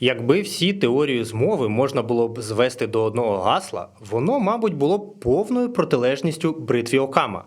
Якби всі теорії змови можна було б звести до одного гасла, воно, мабуть, було б повною протилежністю бритві Окама.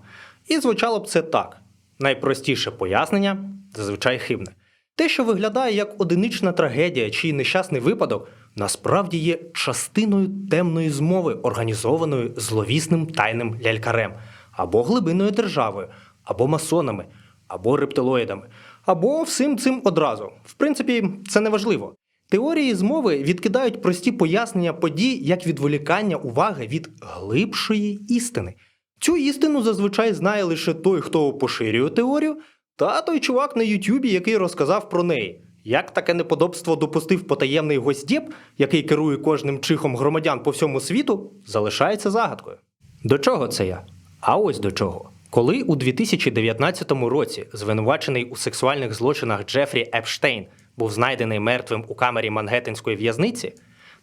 І звучало б це так: найпростіше пояснення зазвичай хибне. Те, що виглядає як одинична трагедія чи нещасний випадок, насправді є частиною темної змови, організованої зловісним тайним лялькарем, або глибинною державою, або масонами, або рептилоїдами, або всім цим одразу. В принципі, це не важливо. Теорії змови відкидають прості пояснення подій як відволікання уваги від глибшої істини. Цю істину зазвичай знає лише той, хто поширює теорію, та той чувак на Ютубі, який розказав про неї. Як таке неподобство допустив потаємний гостєп, який керує кожним чихом громадян по всьому світу, залишається загадкою. До чого це я? А ось до чого. Коли у 2019 році звинувачений у сексуальних злочинах Джефрі Епштейн був знайдений мертвим у камері Мангеттенської в'язниці,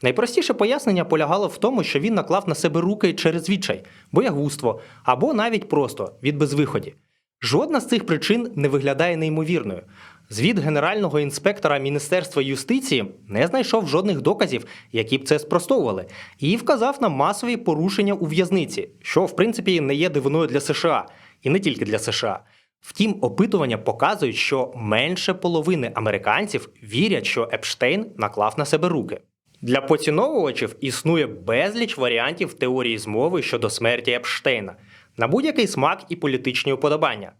найпростіше пояснення полягало в тому, що він наклав на себе руки через відчай, боягузтво або навіть просто від безвиході. Жодна з цих причин не виглядає неймовірною. Звіт генерального інспектора Міністерства юстиції не знайшов жодних доказів, які б це спростовували, і вказав на масові порушення у в'язниці, що в принципі не є дивиною для США, і не тільки для США. Втім, опитування показують, що менше половини американців вірять, що Епштейн наклав на себе руки. Для поціновувачів існує безліч варіантів теорії змови щодо смерті Епштейна на будь-який смак і політичні уподобання.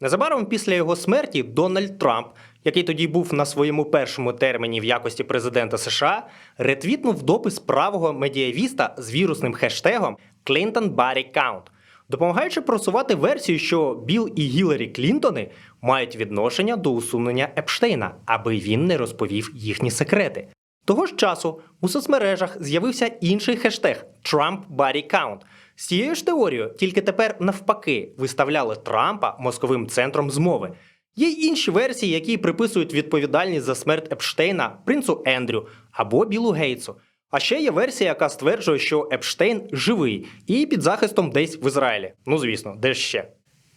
Незабаром після його смерті Дональд Трамп, який тоді був на своєму першому терміні в якості президента США, ретвітнув допис правого медіавіста з вірусним хештегом Clinton Body Count, допомагаючи просувати версію, що Білл і Гіларі Клінтони мають відношення до усунення Епштейна, аби він не розповів їхні секрети. Того ж часу у соцмережах з'явився інший хештег Trump Body Count. З цією ж теорією, тільки тепер навпаки виставляли Трампа мозковим центром змови. Є й інші версії, які приписують відповідальність за смерть Епштейна принцу Ендрю або Білу Гейтсу. А ще є версія, яка стверджує, що Епштейн живий і під захистом десь в Ізраїлі. Ну звісно, де ще.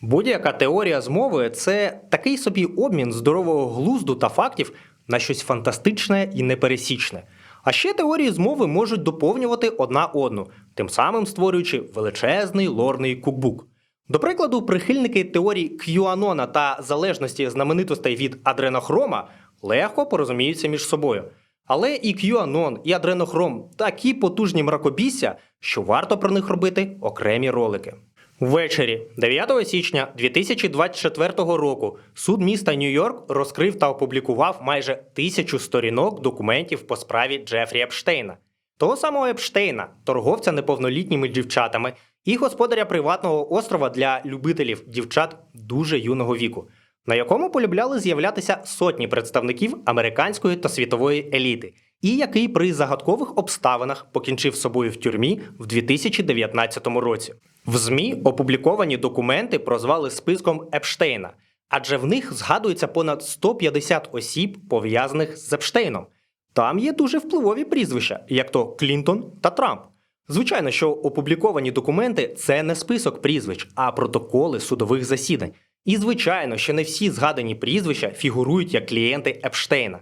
Будь-яка теорія змови це такий собі обмін здорового глузду та фактів на щось фантастичне і непересічне. А ще теорії змови можуть доповнювати одна одну, тим самим створюючи величезний лорний кукбук. До прикладу, прихильники теорій QAnon та залежності знаменитостей від адренохрома легко порозуміються між собою. Але і QAnon, і адренохром такі потужні мракобісся, що варто про них робити окремі ролики. Ввечері 9 січня 2024 року суд міста Нью-Йорк розкрив та опублікував майже тисячу сторінок документів по справі Джефрі Епштейна. Того самого Епштейна, торговця неповнолітніми дівчатами і господаря приватного острова для любителів дівчат дуже юного віку, на якому полюбляли з'являтися сотні представників американської та світової еліти, і який при загадкових обставинах покінчив собою в тюрмі в 2019 році. В ЗМІ опубліковані документи прозвали списком Епштейна, адже в них згадується понад 150 осіб, пов'язаних з Епштейном. Там є дуже впливові прізвища, як то Клінтон та Трамп. Звичайно, що опубліковані документи це не список прізвищ, а протоколи судових засідань. І звичайно, що не всі згадані прізвища фігурують як клієнти Епштейна.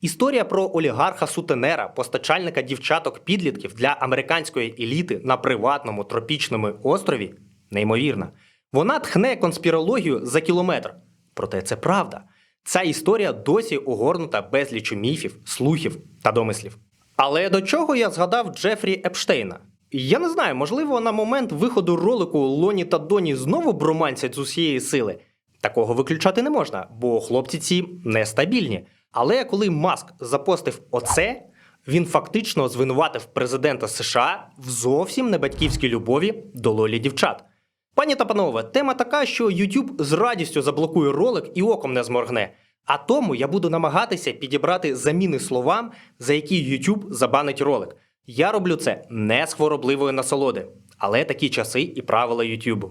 Історія про олігарха сутенера, постачальника дівчаток-підлітків для американської еліти на приватному тропічному острові неймовірна. Вона тхне конспірологію за кілометр. Проте це правда. Ця історія досі огорнута безлічу міфів, слухів та домислів. Але до чого я згадав Джефрі Епштейна? Я не знаю, можливо, на момент виходу ролику Лоні та Доні знову броманцять з усієї сили. Такого виключати не можна, бо хлопці ці нестабільні. Але коли Маск запостив оце, він фактично звинуватив президента США в зовсім не батьківській любові до лолі дівчат. Пані та панове, тема така, що YouTube з радістю заблокує ролик і оком не зморгне. А тому я буду намагатися підібрати заміни словам, за які YouTube забанить ролик. Я роблю це не з хворобливої насолоди, але такі часи і правила YouTube.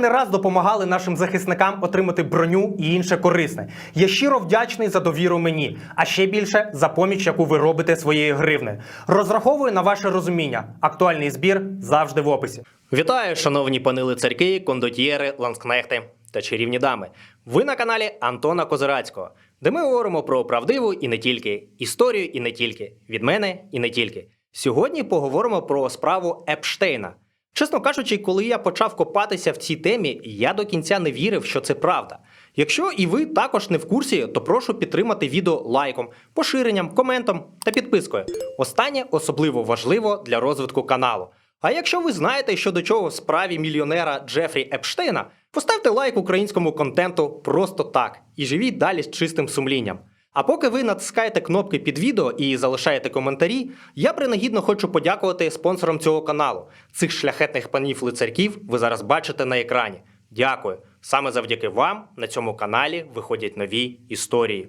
не раз допомагали нашим захисникам отримати броню і інше корисне. Я щиро вдячний за довіру мені, а ще більше за поміч, яку ви робите своєю гривнею. Розраховую на ваше розуміння. Актуальний збір завжди в описі. Вітаю, шановні пани лицарки, кондотьєри, ланскнехти та чарівні дами. Ви на каналі Антона Козирацького, де ми говоримо про правдиву і не тільки, історію і не тільки, від мене і не тільки. Сьогодні поговоримо про справу Епштейна. Чесно кажучи, коли я почав копатися в цій темі, я до кінця не вірив, що це правда. Якщо і ви також не в курсі, то прошу підтримати відео лайком, поширенням, коментом та підпискою. Останнє особливо важливо для розвитку каналу. А якщо ви знаєте, що до чого в справі мільйонера Джефрі Епштейна, поставте лайк українському контенту просто так і живіть далі з чистим сумлінням. А поки ви натискаєте кнопки під відео і залишаєте коментарі, я принагідно хочу подякувати спонсорам цього каналу. Цих шляхетних панів лицарків ви зараз бачите на екрані. Дякую. Саме завдяки вам на цьому каналі виходять нові історії.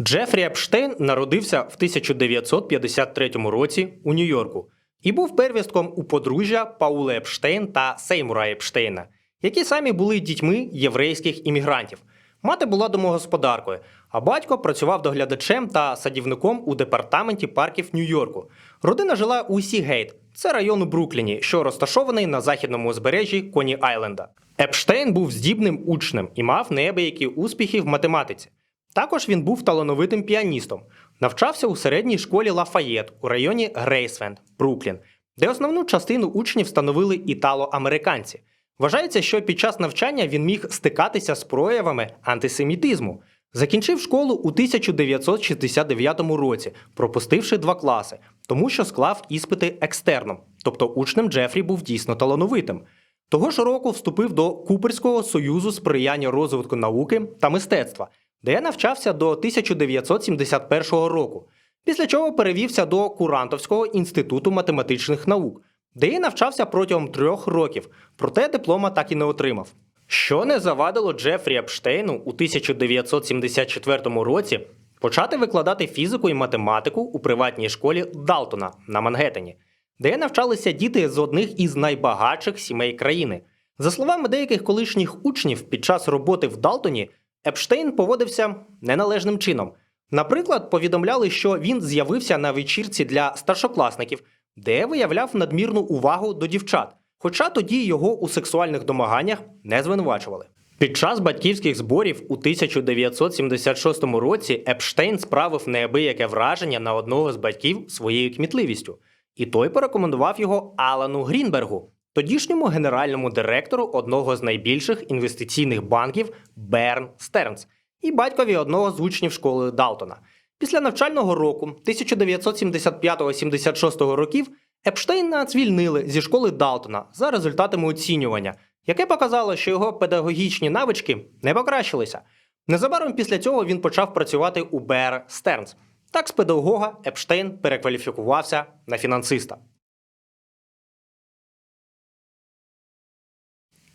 Джефрі Епштейн народився в 1953 році у Нью-Йорку і був первістком у подружжя Паула Епштейн та Сеймура Епштейна, які самі були дітьми єврейських іммігрантів. Мати була домогосподаркою, а батько працював доглядачем та садівником у департаменті парків Нью-Йорку. Родина жила у Сігейт, це район у Брукліні, що розташований на західному узбережжі Коні Айленда. Епштейн був здібним учнем і мав неабиякі успіхи в математиці. Також він був талановитим піаністом. Навчався у середній школі Лафаєт у районі Грейсвенд, Бруклін, де основну частину учнів становили італо-американці. Вважається, що під час навчання він міг стикатися з проявами антисемітизму. Закінчив школу у 1969 році, пропустивши два класи, тому що склав іспити екстерном, тобто учнем Джефрі був дійсно талановитим. Того ж року вступив до Куперського союзу сприяння розвитку науки та мистецтва, де я навчався до 1971 року, після чого перевівся до Курантовського інституту математичних наук, де я навчався протягом трьох років, проте диплома так і не отримав. Що не завадило Джефрі Епштейну у 1974 році почати викладати фізику і математику у приватній школі Далтона на Мангеттені, де навчалися діти з одних із найбагатших сімей країни. За словами деяких колишніх учнів, під час роботи в Далтоні Епштейн поводився неналежним чином. Наприклад, повідомляли, що він з'явився на вечірці для старшокласників, де виявляв надмірну увагу до дівчат, хоча тоді його у сексуальних домаганнях не звинувачували. Під час батьківських зборів у 1976 році Епштейн справив неабияке враження на одного з батьків своєю кмітливістю, і той порекомендував його Алану Грінбергу, тодішньому генеральному директору одного з найбільших інвестиційних банків Берн Стернс і батькові одного з учнів школи Далтона. Після навчального року 1975-76 років Епштейна звільнили зі школи Далтона за результатами оцінювання, яке показало, що його педагогічні навички не покращилися. Незабаром після цього він почав працювати у БР Стернс. Так з педагога Епштейн перекваліфікувався на фінансиста.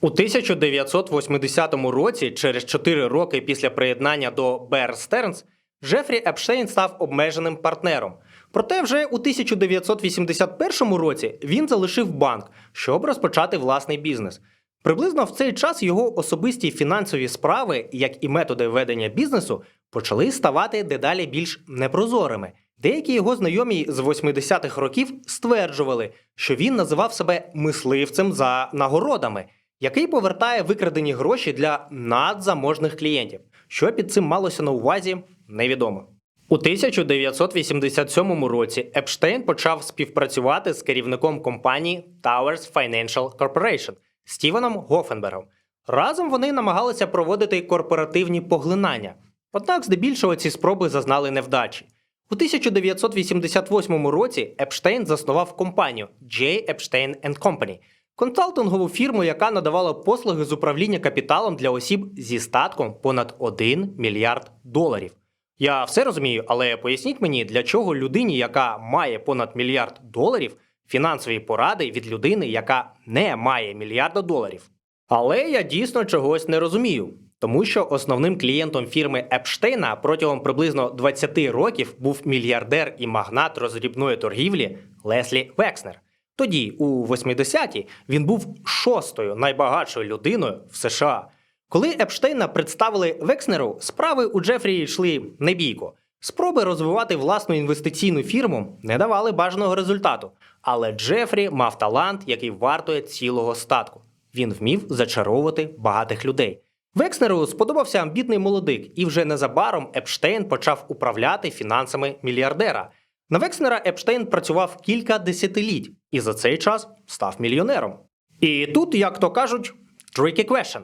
У 1980 році, через 4 роки після приєднання до Bear Stearns, Джефрі Епштейн став обмеженим партнером. Проте вже у 1981 році він залишив банк, щоб розпочати власний бізнес. Приблизно в цей час його особисті фінансові справи, як і методи ведення бізнесу, почали ставати дедалі більш непрозорими. Деякі його знайомі з 80-х років стверджували, що він називав себе мисливцем за нагородами, який повертає викрадені гроші для надзаможних клієнтів. Що під цим малося на увазі, невідомо. У 1987 році Епштейн почав співпрацювати з керівником компанії Towers Financial Corporation Стівеном Гофенбергом. Разом вони намагалися проводити корпоративні поглинання. Однак здебільшого ці спроби зазнали невдачі. У 1988 році Епштейн заснував компанію J. Epstein Company – консалтингову фірму, яка надавала послуги з управління капіталом для осіб зі статком понад 1 мільярд доларів. Я все розумію, але поясніть мені, для чого людині, яка має понад мільярд доларів, фінансові поради від людини, яка не має мільярда доларів. Але я дійсно чогось не розумію, тому що основним клієнтом фірми Епштейна протягом приблизно 20 років був мільярдер і магнат розрібної торгівлі Леслі Векснер. Тоді, у 80-ті, він був шостою найбагатшою людиною в США. Коли Епштейна представили Векснеру, справи у Джефрі йшли небійко. Спроби розвивати власну інвестиційну фірму не давали бажаного результату. Але Джефрі мав талант, який вартує цілого статку. Він вмів зачаровувати багатих людей. Векснеру сподобався амбітний молодик, і вже незабаром Епштейн почав управляти фінансами мільярдера. На Векснера Епштейн працював кілька десятиліть і за цей час став мільйонером. І тут, як то кажуть, tricky question.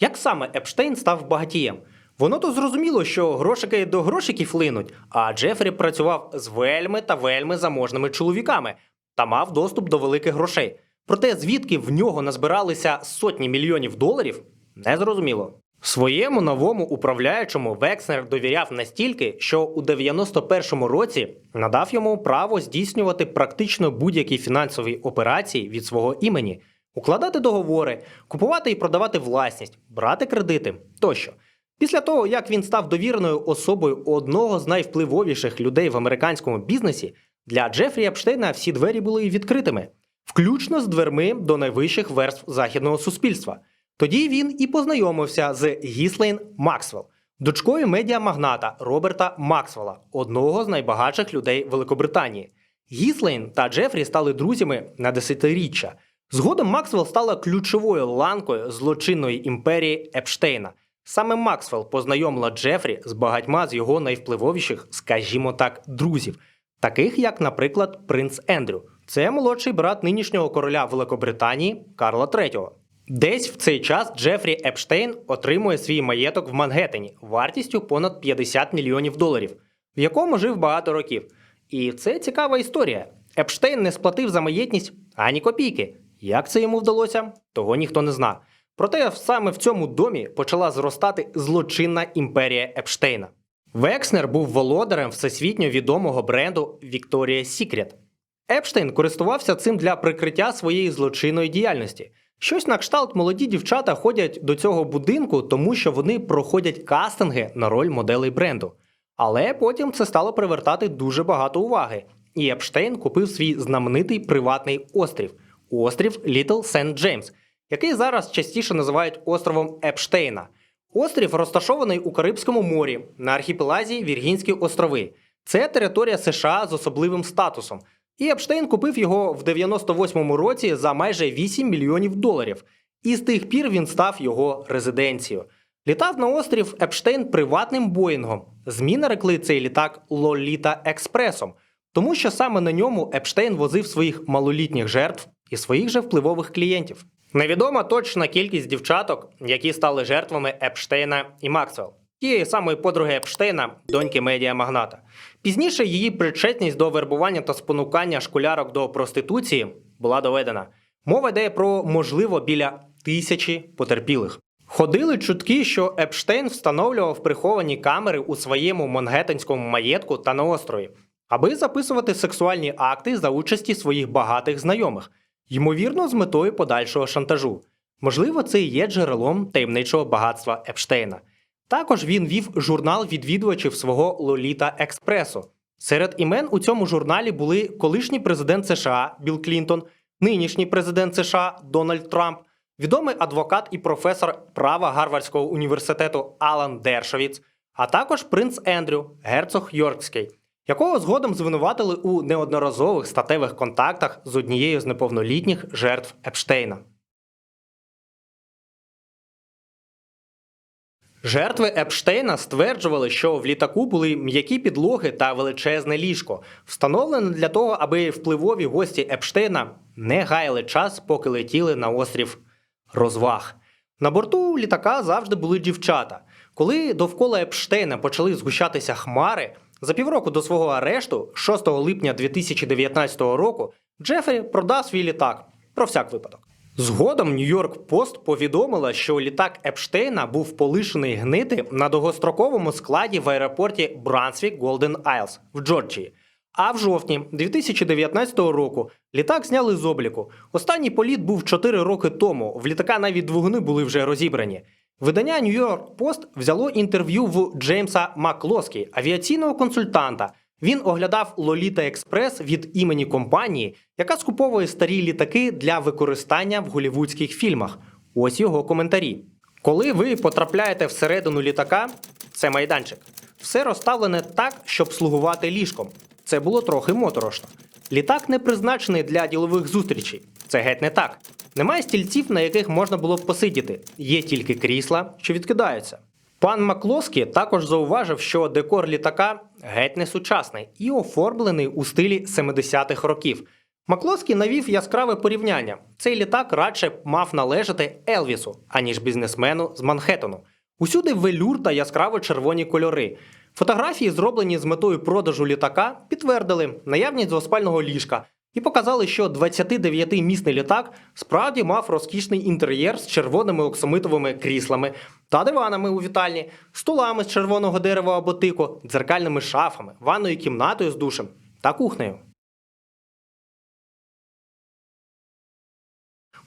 Як саме Епштейн став багатієм? Воно то зрозуміло, що грошики до грошиків линуть, а Джефрі працював з вельми та вельми заможними чоловіками та мав доступ до великих грошей. Проте звідки в нього назбиралися сотні мільйонів доларів, не зрозуміло. Своєму новому управляючому Векснер довіряв настільки, що у 91-му році надав йому право здійснювати практично будь-які фінансові операції від свого імені, укладати договори, купувати і продавати власність, брати кредити тощо. Після того, як він став довіреною особою одного з найвпливовіших людей в американському бізнесі, для Джефрі Епштейна всі двері були відкритими, включно з дверми до найвищих верств західного суспільства. Тоді він і познайомився з Гіслейн Максвелл, дочкою медіамагната Роберта Максвелла, одного з найбагатших людей Великобританії. Гіслейн та Джефрі стали друзями на десятиріччя. Згодом Максвелл стала ключовою ланкою злочинної імперії Епштейна. Саме Максвелл познайомила Джефрі з багатьма з його найвпливовіших, скажімо так, друзів, таких як, наприклад, принц Ендрю. Це молодший брат нинішнього короля Великобританії Карла III. Десь в цей час Джефрі Епштейн отримує свій маєток в Мангеттені вартістю понад 50 мільйонів доларів, в якому жив багато років. І це цікава історія. Епштейн не сплатив за маєтність ані копійки. Як це йому вдалося, того ніхто не зна. Проте саме в цьому домі почала зростати злочинна імперія Епштейна. Векснер був володарем всесвітньо відомого бренду Victoria's Secret. Епштейн користувався цим для прикриття своєї злочинної діяльності. Щось на кшталт молоді дівчата ходять до цього будинку, тому що вони проходять кастинги на роль моделей бренду. Але потім це стало привертати дуже багато уваги. І Епштейн купив свій знаменитий приватний острів острів Літл Сент Джеймс, який зараз частіше називають островом Епштейна. Острів розташований у Карибському морі на архіпелазі Віргінські острови. Це територія США з особливим статусом. І Епштейн купив його в 98-му році за майже 8 мільйонів доларів. І з тих пір він став його резиденцією. Літав на острів Епштейн приватним боїнгом. ЗМІ нарекли цей літак Лоліта Експресом, тому що саме на ньому Епштейн возив своїх малолітніх жертв і своїх же впливових клієнтів. Невідома точна кількість дівчаток, які стали жертвами Епштейна і Максвелл. Тієї самої подруги Епштейна, доньки медіамагната. Пізніше її причетність до вербування та спонукання школярок до проституції була доведена. Мова йде про, можливо, біля тисячі потерпілих. Ходили чутки, що Епштейн встановлював приховані камери у своєму монгеттенському маєтку та на острові, аби записувати сексуальні акти за участі своїх багатих знайомих, ймовірно, з метою подальшого шантажу. Можливо, це і є джерелом таємничого багатства Епштейна. Також він вів журнал відвідувачів свого Лоліта Експресу. Серед імен у цьому журналі були колишній президент США Білл Клінтон, нинішній президент США Дональд Трамп, відомий адвокат і професор права Гарвардського університету Алан Дершовіц, а також принц Ендрю, герцог Йоркський, якого згодом звинуватили у неодноразових статевих контактах з однією з неповнолітніх жертв Епштейна. Жертви Епштейна стверджували, що в літаку були м'які підлоги та величезне ліжко, встановлене для того, аби впливові гості Епштейна не гаяли час, поки летіли на острів розваг. На борту літака завжди були дівчата. Коли довкола Епштейна почали згущатися хмари, за півроку до свого арешту, 6 липня 2019 року, Джефрі продав свій літак про всяк випадок. Згодом Нью-Йорк Пост повідомила, що літак Епштейна був полишений гнити на довгостроковому складі в аеропорті Брансвік Голден Айлс в Джорджії. А в жовтні 2019 року літак зняли з обліку. Останній політ був 4 роки тому. В літака навіть двигуни були вже розібрані. Видання New York Post взяло інтерв'ю в Джеймса Маклоскі, авіаційного консультанта. Він оглядав Лоліта Експрес від імені компанії, яка скуповує старі літаки для використання в голівудських фільмах. Ось його коментарі. Коли ви потрапляєте всередину літака, це майданчик. Все розставлене так, щоб слугувати ліжком. Це було трохи моторошно. Літак не призначений для ділових зустрічей. Це геть не так. Немає стільців, на яких можна було б посидіти. Є тільки крісла, що відкидаються. Пан Маклоскі також зауважив, що декор літака геть не сучасний і оформлений у стилі 70-х років. Маклоскі навів яскраве порівняння. Цей літак радше мав належати Елвісу, аніж бізнесмену з Манхеттену. Усюди велюр та яскраво червоні кольори. Фотографії, зроблені з метою продажу літака, підтвердили наявність двоспального ліжка і показали, що 29-місний літак справді мав розкішний інтер'єр з червоними оксамитовими кріслами та диванами у вітальні, столами з червоного дерева або тику, дзеркальними шафами, ванною кімнатою з душем та кухнею.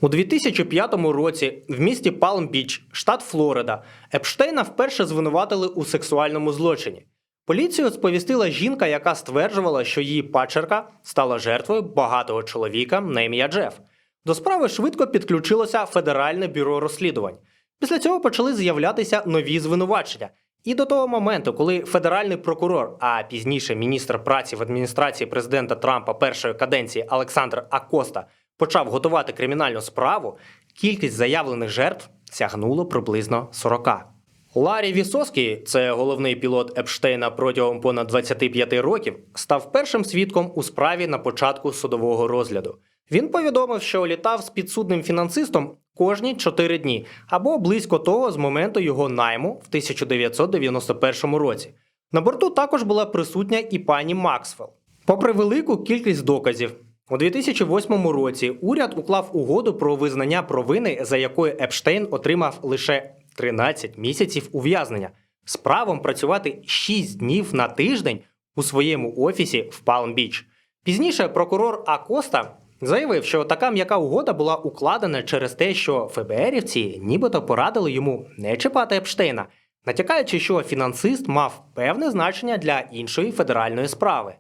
У 2005 році в місті Палм-Біч, штат Флорида, Епштейна вперше звинуватили у сексуальному злочині. Поліцію сповістила жінка, яка стверджувала, що її пачерка стала жертвою багатого чоловіка на ім'я Джеф. До справи швидко підключилося Федеральне бюро розслідувань. Після цього почали з'являтися нові звинувачення. І до того моменту, коли федеральний прокурор, а пізніше міністр праці в адміністрації президента Трампа першої каденції Олександр Акоста почав готувати кримінальну справу, кількість заявлених жертв сягнуло приблизно 40. Ларі Вісоський, це головний пілот Епштейна протягом понад 25 років, став першим свідком у справі на початку судового розгляду. Він повідомив, що літав з підсудним фінансистом кожні 4 дні або близько того з моменту його найму в 1991 році. На борту також була присутня і пані Максвелл. Попри велику кількість доказів, у 2008 році уряд уклав угоду про визнання провини, за якою Епштейн отримав лише 13 місяців ув'язнення з правом працювати 6 днів на тиждень у своєму офісі в Палм-Біч. Пізніше прокурор Акоста заявив, що така м'яка угода була укладена через те, що ФБРівці нібито порадили йому не чіпати Епштейна, натякаючи, що фінансист мав певне значення для іншої федеральної справи.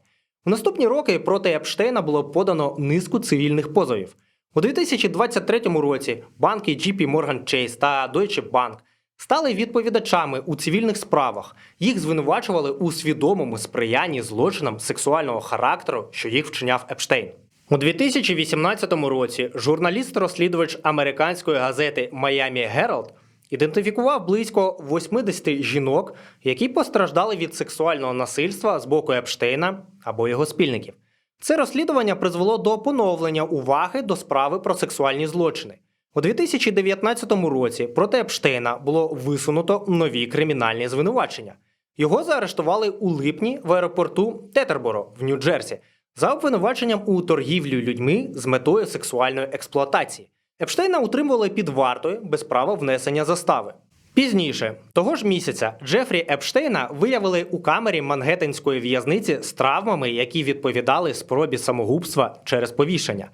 У наступні роки проти Епштейна було подано низку цивільних позовів. У 2023 році банки JP Morgan Chase та Deutsche Bank стали відповідачами у цивільних справах. Їх звинувачували у свідомому сприянні злочинам сексуального характеру, що їх вчиняв Епштейн. У 2018 році журналіст-розслідувач американської газети Miami Herald ідентифікував близько 80 жінок, які постраждали від сексуального насильства з боку Епштейна або його спільників. Це розслідування призвело до поновлення уваги до справи про сексуальні злочини. У 2019 році проти Епштейна було висунуто нові кримінальні звинувачення. Його заарештували у липні в аеропорту Тетерборо в Нью-Джерсі за обвинуваченням у торгівлі людьми з метою сексуальної експлуатації. Епштейна утримували під вартою без права внесення застави. Пізніше, того ж місяця, Джефрі Епштейна виявили у камері Мангеттенської в'язниці з травмами, які відповідали спробі самогубства через повішення.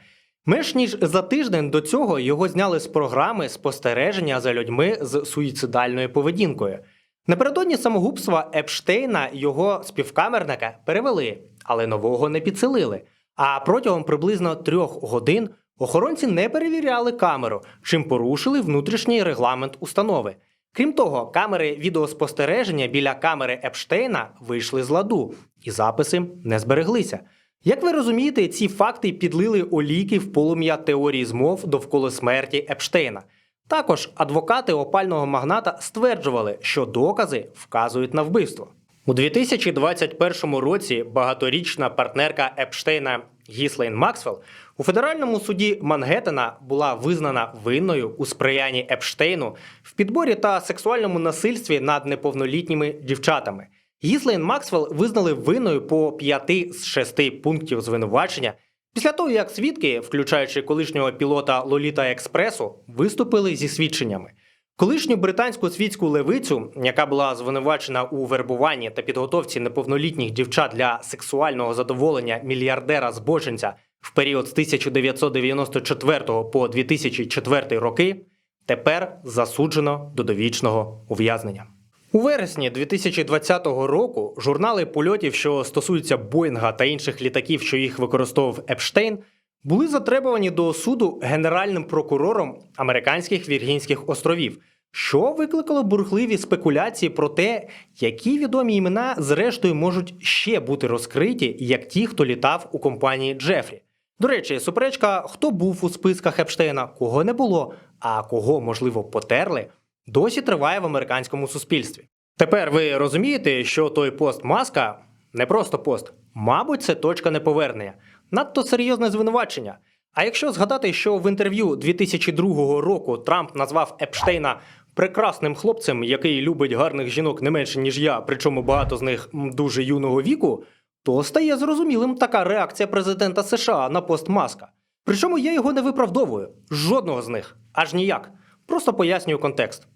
Менш ніж за тиждень до цього його зняли з програми спостереження за людьми з суїцидальною поведінкою. Напередодні самогубства Епштейна його співкамерника перевели, але нового не підселили. А протягом приблизно трьох годин охоронці не перевіряли камеру, чим порушили внутрішній регламент установи. Крім того, камери відеоспостереження біля камери Епштейна вийшли з ладу, і записи не збереглися. Як ви розумієте, ці факти підлили олійки в полум'я теорії змов довкола смерті Епштейна. Також адвокати опального магната стверджували, що докази вказують на вбивство. У 2021 році багаторічна партнерка Епштейна Гіслейн Максвелл у федеральному суді Мангеттена була визнана винною у сприянні Епштейну в підборі та сексуальному насильстві над неповнолітніми дівчатами. Гіслейн Максвелл визнали винною по п'яти з шести пунктів звинувачення після того, як свідки, включаючи колишнього пілота Лоліта Експресу, виступили зі свідченнями. Колишню британську світську левицю, яка була звинувачена у вербуванні та підготовці неповнолітніх дівчат для сексуального задоволення мільярдера збоженця в період з 1994 по 2004 роки, тепер засуджено до довічного ув'язнення. У вересні 2020 року журнали польотів, що стосуються Боїнга та інших літаків, що їх використовував Епштейн, були затребувані до суду генеральним прокурором американських Віргінських островів, що викликало бурхливі спекуляції про те, які відомі імена зрештою можуть ще бути розкриті, як ті, хто літав у компанії Джефрі. До речі, суперечка, хто був у списках Епштейна, кого не було, а кого, можливо, потерли, досі триває в американському суспільстві. Тепер ви розумієте, що той пост маска не просто пост, мабуть, це точка неповернення, надто серйозне звинувачення. А якщо згадати, що в інтерв'ю 2002 року Трамп назвав Епштейна прекрасним хлопцем, який любить гарних жінок не менше ніж я, причому багато з них дуже юного віку, то стає зрозумілим така реакція президента США на пост маска. Причому я його не виправдовую, жодного з них, аж ніяк. Просто пояснюю контекст.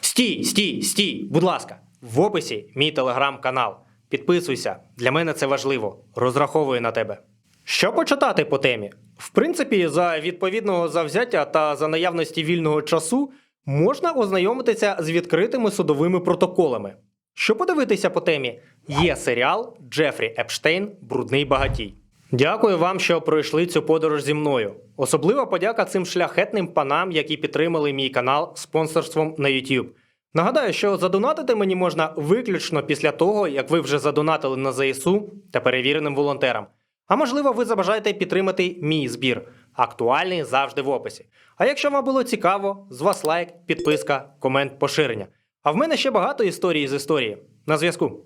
Стій, стій, стій, будь ласка, в описі мій телеграм-канал. Підписуйся, для мене це важливо. Розраховую на тебе. Що почитати по темі? В принципі, за відповідного завзяття та за наявності вільного часу можна ознайомитися з відкритими судовими протоколами. Що подивитися по темі? Є серіал Джефрі Епштейн Брудний багатій. Дякую вам, що пройшли цю подорож зі мною. Особлива подяка цим шляхетним панам, які підтримали мій канал спонсорством на YouTube. Нагадаю, що задонатити мені можна виключно після того, як ви вже задонатили на ЗСУ та перевіреним волонтерам. А можливо, ви забажаєте підтримати мій збір. Актуальний завжди в описі. А якщо вам було цікаво, з вас лайк, підписка, комент, поширення. А в мене ще багато історій з історії. На зв'язку.